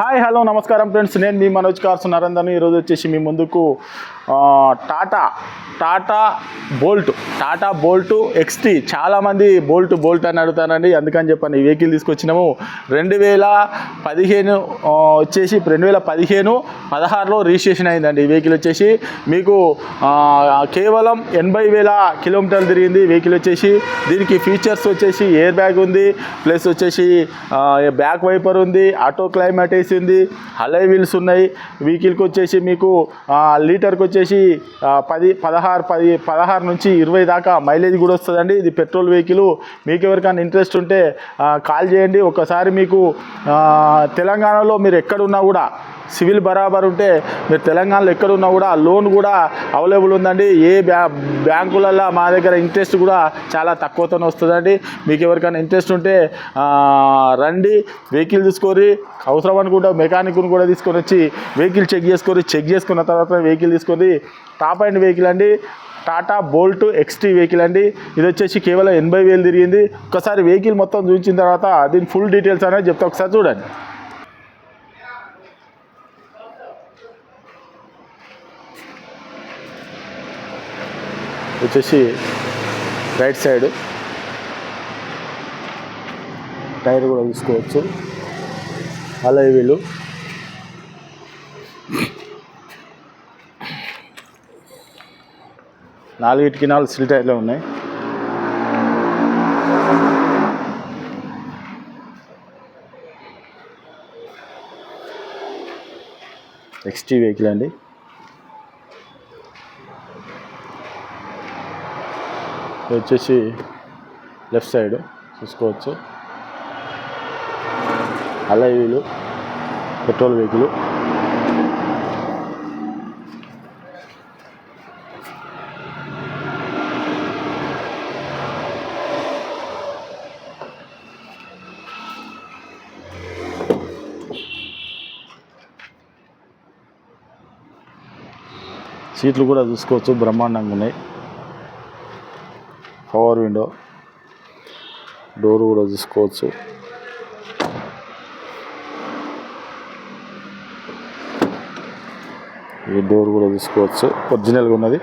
Hi hello నమస్కారం friends. నేను మీ Manoj cars నరేందర్ని ఈరోజు వచ్చేసి మీ ముందుకు Tata Tata Bolt Tata Bolt XT చాలామంది బోల్ట్ బోల్ట్ అని అడుగుతానండి అందుకని చెప్పాను ఈ వెహికల్ తీసుకొచ్చినాము. రెండు వేల పదిహేను వచ్చేసి రెండు వేల పదిహేను పదహారులో రిజిస్ట్రేషన్ అయిందండి. ఈ వెహికల్ వచ్చేసి మీకు కేవలం ఎనభై వేల కిలోమీటర్లు తిరిగింది వెహికల్ వచ్చేసి. దీనికి ఫీచర్స్ వచ్చేసి ఎయిర్ బ్యాగ్ ఉంది. ప్లస్ వచ్చేసి బ్యాక్ వైపర్ ఉంది ఆటో క్లైమాట్ ఉంది హలై వీల్స్ ఉన్నాయి. వెహికల్కి వచ్చేసి మీకు లీటర్కి వచ్చేసి పది పదహారు పది పదహారు నుంచి ఇరవై దాకా మైలేజ్ కూడా వస్తుందండి. ఇది పెట్రోల్ వెహికల్ మీకు ఎవరికైనా ఇంట్రెస్ట్ ఉంటే కాల్ చేయండి. ఒకసారి మీకు తెలంగాణలో మీరు ఎక్కడున్నా కూడా సివిల్ బరాబర్ ఉంటే మీరు తెలంగాణలో ఎక్కడున్నా కూడా లోన్ కూడా అవైలబుల్ ఉందండి. ఏ బ్యా బ్యాంకులలో మా దగ్గర ఇంట్రెస్ట్ కూడా చాలా తక్కువతోనే వస్తుందండి. మీకు ఎవరికైనా ఇంట్రెస్ట్ ఉంటే రండి వెహికల్ తీసుకొని అవసరం అనుకుంటే మెకానిక్ను కూడా తీసుకొని వచ్చి వెహికల్ చెక్ చేసుకొని చెక్ చేసుకున్న తర్వాత వెహికల్ తీసుకొని టాప్ అండ్ వెహికల్ అండి. టాటా బోల్ట్ ఎక్స్టీ వెహికల్ అండి. ఇది వచ్చేసి కేవలం ఎనభై వేలు తిరిగింది. ఒకసారి వెహికల్ మొత్తం చూసిన తర్వాత దీని ఫుల్ డీటెయిల్స్ అనేది చెప్తే. ఒకసారి చూడండి. వచ్చేసి రైట్ సైడ్. టైర్ కూడా తీసుకోవచ్చు. అలా వీళ్ళు నాలుగిటికి నాలుగు సిల్ టైర్లు ఉన్నాయి. ఎక్స్టీ వెహికల్ అండి. ఇది వచ్చేసి లెఫ్ట్ సైడ్ చూసుకోవచ్చు. అలా వీలు పెట్రోల్ వెహికల్. సీట్లు కూడా చూసుకోవచ్చు బ్రహ్మాండంగా ఉన్నాయి. పవర్ విండో డోర్ కూడా చూసుకోవచ్చు ఈ డోర్ కూడా చూసుకోవచ్చు ఒరిజినల్గా ఉన్నది.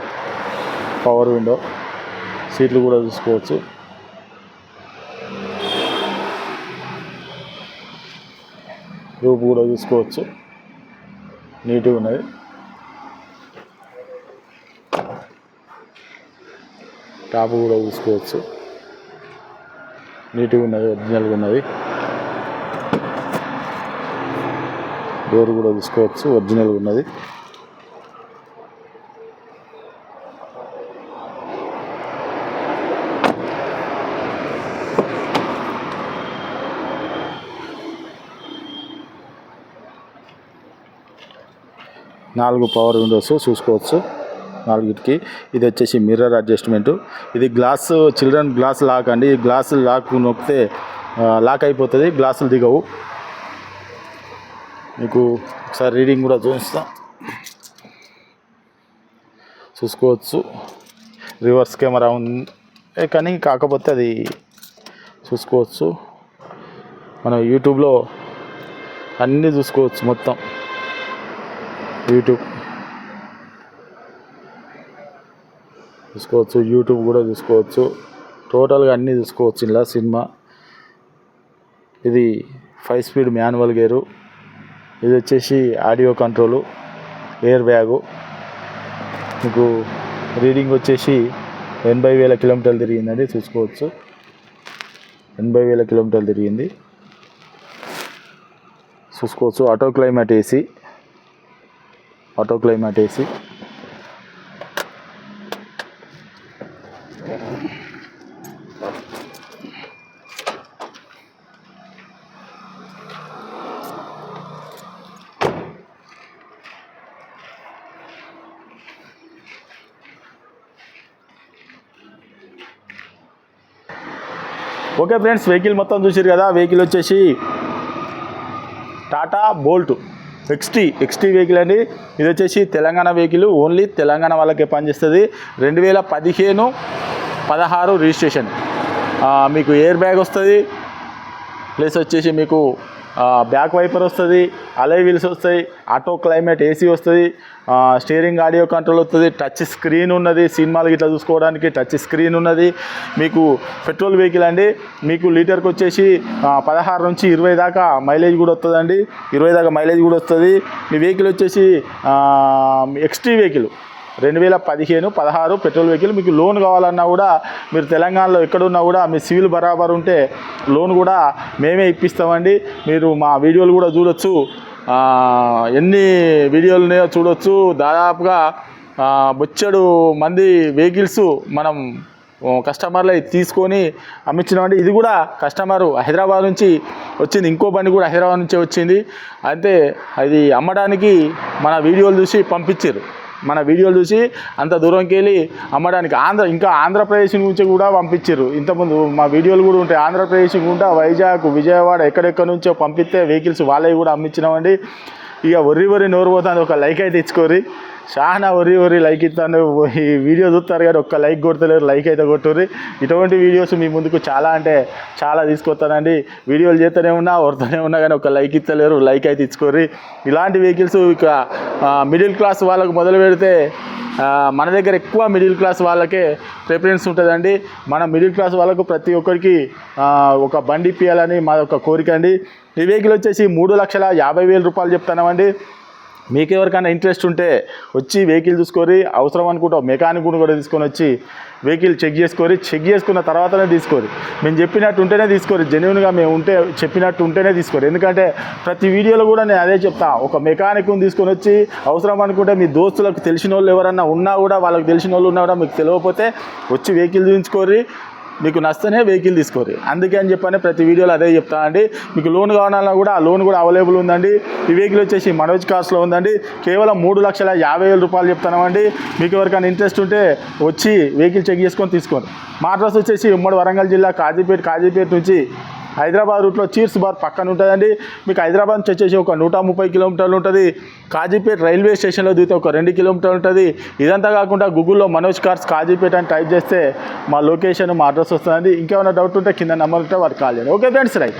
పవర్ విండో సీట్లు కూడా చూసుకోవచ్చు రూపు కూడా చూసుకోవచ్చు నీట్గా ఉన్నది. టాప్ కూడా చూసుకోవచ్చు. నీట్గా ఉన్నది ఒరిజినల్గా ఉన్నది. డోర్ కూడా చూసుకోవచ్చు ఒరిజినల్గా ఉన్నది. నాలుగు పవర్ విండోస్ చూసుకోవచ్చు. నాలుగిటికి ఇది వచ్చేసి మిర్రర్ అడ్జస్ట్మెంట్ ఇది గ్లాస్ చిల్డ్రన్ గ్లాస్ లాక్ అండి. ఈ గ్లాస్ లాక్ నొక్కితే లాక్ అయిపోతుంది. గ్లాసులు దిగవు. మీకు ఒకసారి రీడింగ్ కూడా చూపిస్తాం. చూసుకోవచ్చు. రివర్స్ కెమెరా ఉంది. కానీ కాకపోతే అది చూసుకోవచ్చు. మనం యూట్యూబ్లో అన్నీ చూసుకోవచ్చు మొత్తం. యూట్యూబ్ చూసుకోవచ్చు యూట్యూబ్ కూడా చూసుకోవచ్చు టోటల్గా అన్నీ చూసుకోవచ్చు ఇలా సినిమా. ఇది ఫైవ్ స్పీడ్ మాన్యువల్ గేరు ఇది వచ్చేసి ఆడియో కంట్రోలు ఎయిర్ బ్యాగు మీకు రీడింగ్ వచ్చేసి ఎనభై వేల కిలోమీటర్లు తిరిగిందండి చూసుకోవచ్చు. ఎనభై వేల కిలోమీటర్లు తిరిగింది. చూసుకోవచ్చు auto climate AC auto climate AC okay friends vehicle మొత్తం చూసారు కదా వెహికల్ వచ్చేసి Tata Bolt XT XT vehicle అండి. ఇది వచ్చేసి తెలంగాణ వెహికల్ ఓన్లీ తెలంగాణ వాళ్ళకే పనిచేస్తుంది. రెండు వేల పదిహేను పదహారు రిజిస్ట్రేషన్. మీకు ఎయిర్ బ్యాగ్ వస్తుంది. ప్లస్ వచ్చేసి మీకు బ్యాక్ వైపర్ వస్తుంది అలై వీల్స్ వస్తాయి ఆటో క్లైమేట్ ఏసీ వస్తుంది స్టీరింగ్ ఆడియో కంట్రోల్ వస్తుంది టచ్ స్క్రీన్ ఉన్నది సినిమాలు ఇట్లా చూసుకోవడానికి టచ్ స్క్రీన్ ఉన్నది. మీకు పెట్రోల్ వెహికల్ అండి మీకు లీటర్కి వచ్చేసి పదహారు నుంచి ఇరవై దాకా మైలేజ్ కూడా వస్తుందండి ఇరవై దాకా మైలేజ్ కూడా వస్తుంది. మీ వెహికల్ వచ్చేసి ఎక్స్టీ వెహికల్ రెండు వేల పదిహేను పదహారు పెట్రోల్ వెహికల్ మీకు లోన్ కావాలన్నా కూడా మీరు తెలంగాణలో ఎక్కడున్నా కూడా మీ సివిల్ బరాబర్ ఉంటే లోన్ కూడా మేమే ఇప్పిస్తామండి. మీరు మా వీడియోలు కూడా చూడొచ్చు. ఎన్ని వీడియోలు ఉన్నాయో చూడొచ్చు. దాదాపుగా బొచ్చడు మంది వెహికల్స్ మనం కస్టమర్లు తీసుకొని అమ్మించినామండి ఇది కూడా కస్టమర్ హైదరాబాద్ నుంచి వచ్చింది. ఇంకో బండి కూడా హైదరాబాద్ నుంచే వచ్చింది. అయితే అది అమ్మడానికి మన వీడియోలు చూసి పంపించారు. మన వీడియోలు చూసి అంత దూరంకి వెళ్ళి అమ్మడానికి ఆంధ్ర ఇంకా ఆంధ్రప్రదేశ్ నుంచి కూడా పంపించారు ఇంతకుముందు మా వీడియోలు కూడా ఉంటాయి. ఆంధ్రప్రదేశ్ కూడా వైజాగ్ విజయవాడ ఎక్కడెక్కడ నుంచో పంపిస్తే వెహికల్స్ వాళ్ళవి కూడా అమ్మించినామండి ఇక ఒర్రి ఒర్రి నోరు పోతుంది. ఒక లైక్ అయితే ఇచ్చుకోరి చాలా ఒరి ఒరి లైక్ ఇస్తాను. ఈ వీడియో చూస్తారు కానీ ఒక్క లైక్ కొడతలేరు లైక్ అయితే కొట్టుర్రి. ఇటువంటి వీడియోస్ మీ ముందుకు చాలా అంటే చాలా తీసుకొస్తానండి. వీడియోలు చేస్తూనే ఉన్నా వరుతూనే ఉన్నా కానీ ఒక లైక్ ఇస్తలేరు లైక్ అయితే ఇచ్చుకోర్రి. ఇలాంటి వెహికల్స్ ఇక మిడిల్ క్లాస్ వాళ్ళకు మొదలు పెడితే మన దగ్గర ఎక్కువ మిడిల్ క్లాస్ వాళ్ళకే ప్రిఫరెన్స్ ఉంటుందండి. మన మిడిల్ క్లాస్ వాళ్ళకు ప్రతి ఒక్కరికి ఒక బండి ఇప్పించాలని మా యొక్క కోరిక అండి. ఈ వెహికల్ వచ్చేసి మూడు లక్షల యాభై వేల రూపాయలు చెప్తున్నామండి. మీకు ఎవరికైనా ఇంట్రెస్ట్ ఉంటే వచ్చి వెహికల్ చూసుకొని అవసరం అనుకుంటే మెకానిక్ కూడా తీసుకొని వచ్చి వెహికల్ చెక్ చేసుకొని చెక్ చేసుకున్న తర్వాతనే తీసుకోరు. మేము చెప్పినట్టు ఉంటేనే తీసుకోరు. జెన్యున్గా మేము ఉంటే చెప్పినట్టు ఉంటేనే తీసుకోరు. ఎందుకంటే ప్రతి వీడియోలో కూడా నేను అదే చెప్తా. ఒక మెకానిక్ని తీసుకొని వచ్చి అవసరం అనుకుంటే మీ దోస్తులకు తెలిసిన వాళ్ళు ఎవరన్నా ఉన్నా కూడా వాళ్ళకి తెలిసిన వాళ్ళు ఉన్నా కూడా మీకు తెలియకపోతే వచ్చి వెహికల్ చూపించుకోరి మీకు నచ్చితేనే వెహికల్ తీసుకోరు అందుకే అని చెప్పని ప్రతి వీడియోలో అదే చెప్తానండి మీకు లోన్ కావాలన్నా కూడా ఆ లోన్ కూడా అవైలబుల్ ఉందండి. ఈ వెహికల్ వచ్చేసి మనోజ్ కార్స్లో ఉందండి. కేవలం మూడు లక్షల యాభై వేల రూపాయలు చెప్తామండి మీకు ఎవరికైనా ఇంట్రెస్ట్ ఉంటే వచ్చి వెహికల్ చెక్ చేసుకొని తీసుకోండి. మా అడ్రస్ వచ్చేసి ఉమ్మడి వరంగల్ జిల్లా కాజీపేట కాజీపేట నుంచి హైదరాబాద్ రూట్లో చీర్స్ బార్ పక్కన ఉంటుందండి. మీకు హైదరాబాద్ నుంచి వచ్చేసి ఒక నూట ముప్పై కిలోమీటర్లు ఉంటుంది. కాజీపేట రైల్వే స్టేషన్లో దిగితే ఒక రెండు కిలోమీటర్లు ఉంటుంది. ఇదంతా కాకుండా గూగుల్లో మనోజ్ కార్స్ కాజీపేట అని టైప్ చేస్తే మా లొకేషన్ మా అడ్రస్ వస్తుందండి. ఇంకేమైనా డౌట్ ఉంటే కింద నెంబర్ ఉంటే వారికి కాల్ చేయండి. Okay friends right.